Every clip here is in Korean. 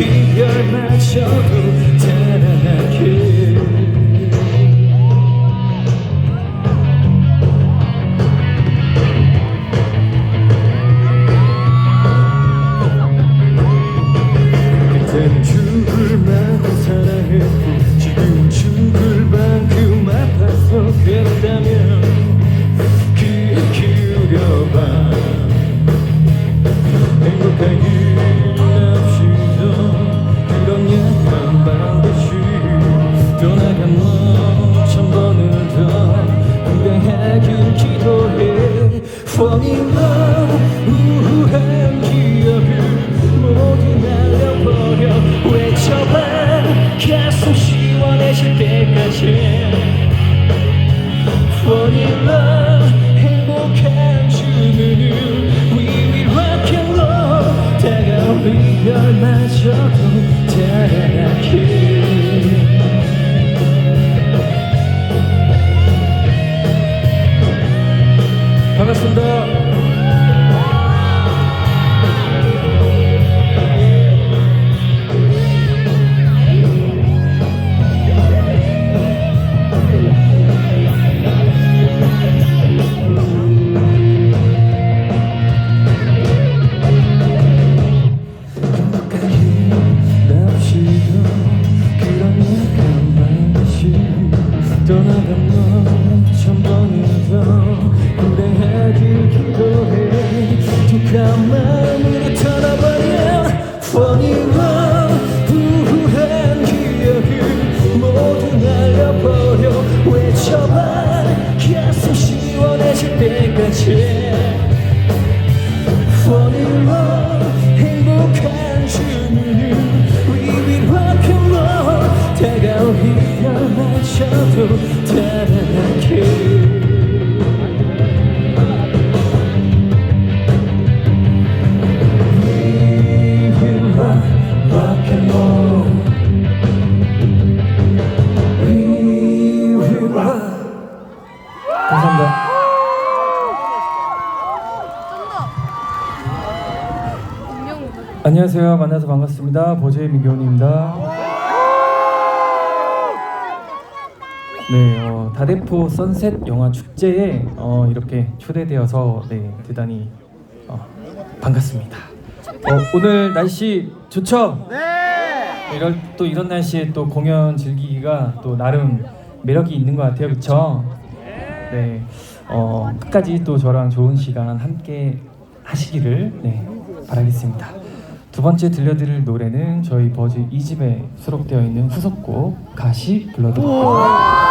이별 마저도 반 안녕하세요. 만나서 반갑습니다. 버즈의 민경훈입니다. 네, 어, 다대포 선셋 영화 축제에 어, 이렇게 초대되어서 네, 대단히 어, 반갑습니다. 어, 오늘 날씨 좋죠? 네. 이럴 또 이런 날씨에 또 공연 즐기기가 또 나름 매력이 있는 것 같아요, 그렇죠? 네, 어, 끝까지 또 저랑 좋은 시간 함께 하시기를 네, 바라겠습니다. 두 번째 들려드릴 노래는 저희 버즈 2집에 수록되어 있는 후속곡 가시 불러드릴게요.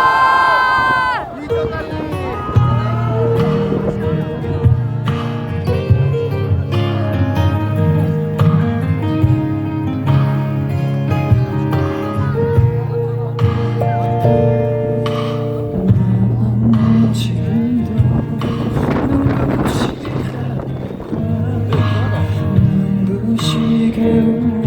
again.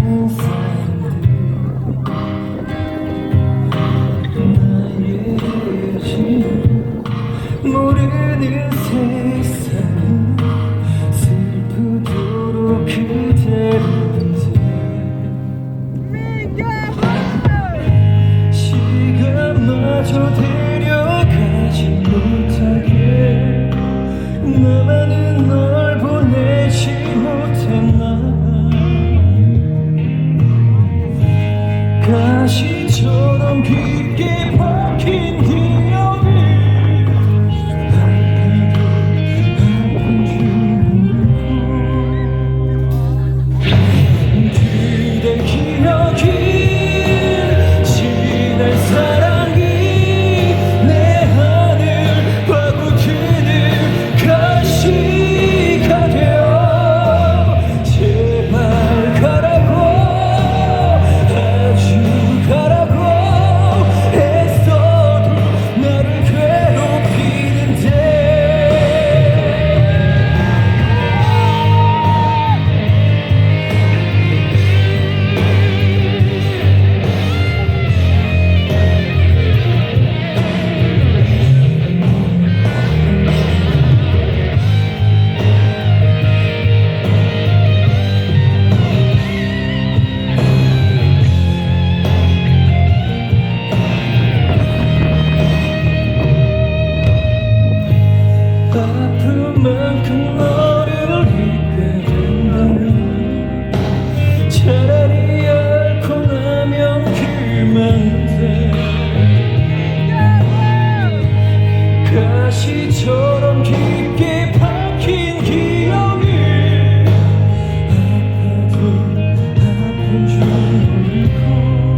oh you.